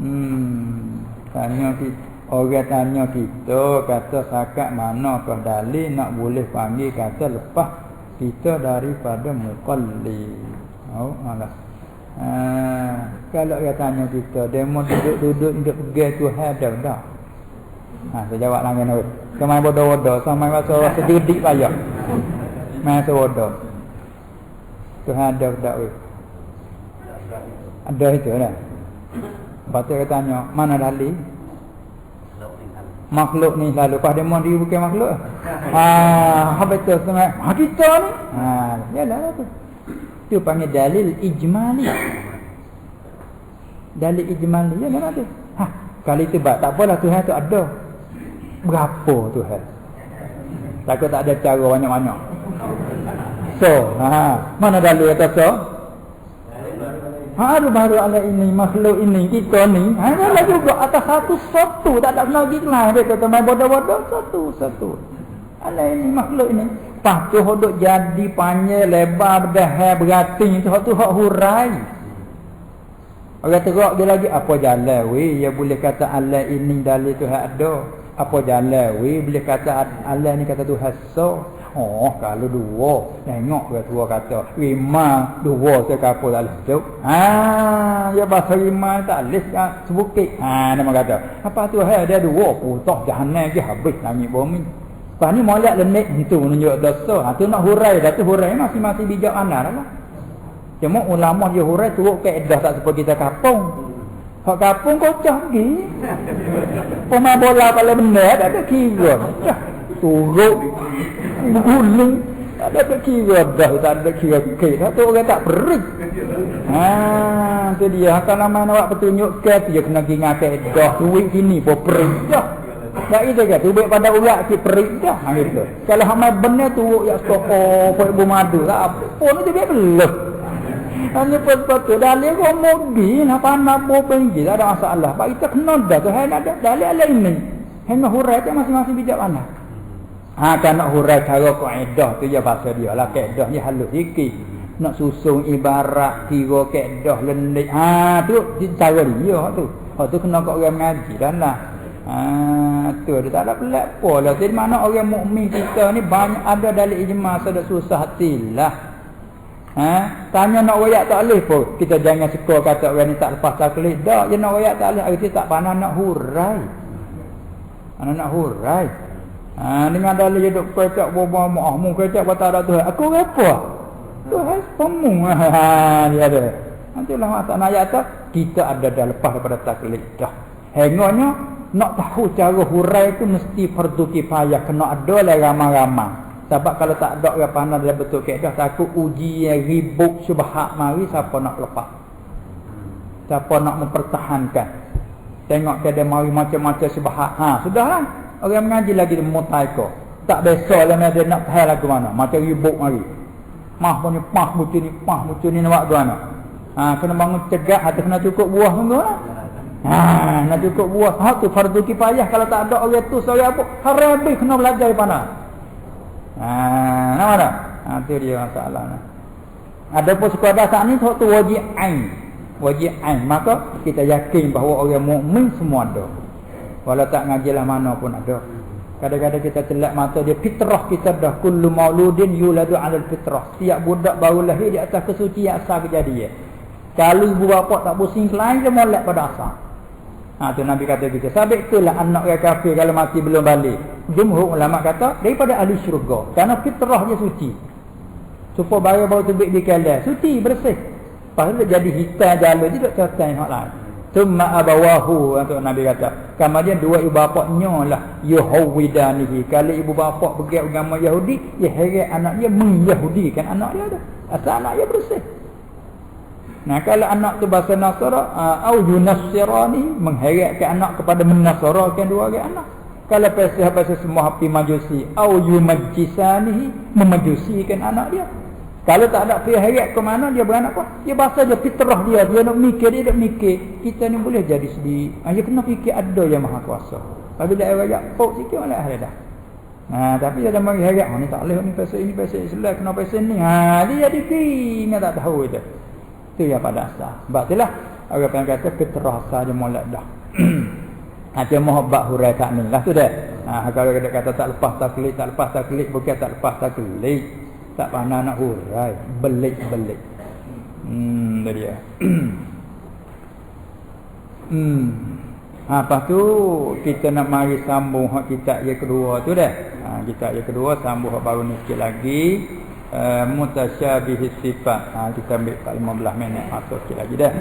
Hmm. Tanya kita Orang tanya kita kata sakat mana ke dalil nak boleh panggil kata lepas kita daripada muqalli. Oh, alah. Ha, kalau dia tanya kita, demo duduk-duduk duduk pegang Tuhan dah dah. Ha, saya jawab lagi nak. Kemai bodoh-bodoh sama masa sejedik payah. Masa bodoh. Tuhan dah weh. Ada itu dah. Lepas tu dia tanya, mana dalil? makhluk ni lalu. Pas dia mau bukan makhluk. Ha apa itu sama ha kita ni. Ha yalah tu. Tu panggil dalil ijmali. Dalil ijmali ya kan tu. Ha kali tu tak apalah Tuhan tu ada. Berapa Tuhan? Takut tak ada cara banyak-banyak. So ha mana dalil kata so Baru baru ala ini makhluk ini kita ni. Ha lah juga atas satu satu tak ada kena gitu lah dia kata mai bodoh-bodoh satu satu. Ala ini makhluk ini. Pas tu hodok jadi panjang lebar berdah berati tu tu hak hurai. Orang teruk dia lagi apa jalan we ya boleh kata Allah ini dalil tu ada. Apa jalan we boleh kata Allah ni kata tu so. Oh, kalau dua, tengok ke tua kata, lima, dua saya kapal tak boleh tu. Ha, ya bahasa lima tak boleh kan, sebukit. Ha, nama kata. Apa tu, hai, dia dua, putok jahanam je habis langit bumi. Lepas ni molek lenik itu menunjuk dosa. Ha, tu nak hurai, dah tu hurai masih-masih bijak anak lah. Cuma ulama dia hurai turut ke edah tak seperti kita kapung. Hak kapung kocah pergi. Pemain bola kalau benar, tak ada kira. Turut berguling tak ada kira. Dah tak ada kira. Kira tu orang tak perik. Ha tu dia. Kalau nama nak petunjuk ke dia kena ingat ke dah. Duit sini pun perik dah. Tak itu ke? Duit pada ulat si perik dah. Ha gitu. Kalau hama benar tu ya stoko pun ibu madu tak apa. Pun dia biar belum hanya pun-pun dalil kau mogi apa nak pergi tak ada masalah Pak kita kena dah tu ada dalil lain ni hanya hurai masing-masing bijak mana Ha kan nak hurai cara kaedah tu ya bahasa dia lah kaedah ni halus sikit. Nak susun ibarat kira kaedah lendik. Ha tu cara dia tu. Ha tu kena kau orang mengaji dan lah. Ha tu dia tak ada pelak apa lah. Jadi mana orang mukmin kita ni banyak ada dalam ijma sudah susah hatilah. Ha tanya nak wayak tak boleh pun. Kita jangan suka kata orang ni tak lepas taklid. Dak je nak wayak tak boleh. Arti tak pandang nak hurai. Mana nak hurai. Ha, dengan dalil hidup kecak bobo maah mu kecak kata ada Tuhan. Aku apa? Tuhan pemu. Ha dia ada. Nanti lah masa ayat tu kita ada dah lepas daripada taklid dah. Hengoknya nak tahu cara hurai itu mesti fardu kifayah kena ada lah ramai-ramai. Sebab kalau tak ada orang pandang dia betul kedah takut uji yang ribut syubhat mari siapa nak lepas. Siapa nak mempertahankan. Tengok dia mari macam-macam syubhat. Ha sudahlah. Orang mengaji lagi dia mutai kau. Tak biasa lah dia nak tahan lagu mana. Macam ribut mari. Mah punya pah macam ni, pah macam ni nak buat mana. Ha, kena bangun cegak atau kena cukup buah pun lah. Ha, nak cukup buah. Ha, tu fardu kifayah kalau tak ada orang tu seorang apa. Harabi kena belajar di mana. Ha, nak mana? Ha, tu dia masalah. Ada pun sekadar saat ni tu wajib ain. Wajib ain. Maka kita yakin bahawa orang mukmin semua ada. Walau tak ngajilah mana pun ada. Kadang-kadang kita telak mata dia fitrah kita dah kullu mauludin yuladu 'alal fitrah. Setiap budak baru lahir di atas kesucian asal kejadian. Kalau ibu bapa tak pusing lain dia molek pada asal. Ha tu Nabi kata kita. Sabit itulah anak yang kafir kalau mati belum balik. Jumhur ulama kata daripada ahli syurga. Karena fitrah dia suci. Supaya baru baru tebik di kalah. Suci bersih. Tu jadi hitam jalan dia tak catat hak lain. Tumma abawahu untuk Nabi kata. Kemudian dua ibu bapaknya lah yuhawidanihi. Kalau ibu bapak pergi agama Yahudi, ya heret anak dia menyahudikan anak dia dah. Asal anak dia bersih. Nah kalau anak tu bahasa Nasara au yunassirani mengheratkan anak kepada menasarakan dua orang anak. Kalau pasal bahasa semua api majusi au yumajjisanihi memajusikan anak dia. Kalau tak ada pihak hayat ke mana dia beranak apa? Dia bahasa dia fitrah dia. Dia nak mikir, dia nak mikir. Kita ni boleh jadi sedih. Ha, dia kena fikir ada yang maha kuasa. Apabila dia raya, pok sikit malah ada dah. Ha, tapi dia bagi hayat. Ha, ni tak boleh ni pasal ini, pasal Islam. Kenapa pasal ni? Ha, dia jadi kini tak tahu itu. Itu yang pada asal. Sebab itulah Orang yang kata fitrah saja molek dah. Ha cuma bab hurai tak ni lah tu dah. Ha kalau kita kata tak lepas taklid, tak lepas taklid bukan tak lepas taklid. Tak pandai nak hurai, belik-belik. Hmm, dia. hmm. Ha, lepas tu kita nak mari sambung hak kitab yang kedua tu dah. Ha, kitab yang kedua sambung hak baru ni sikit lagi. Uh, mutasyabih sifat. Ha, kita ambil 15 minit atau sikit lagi dah.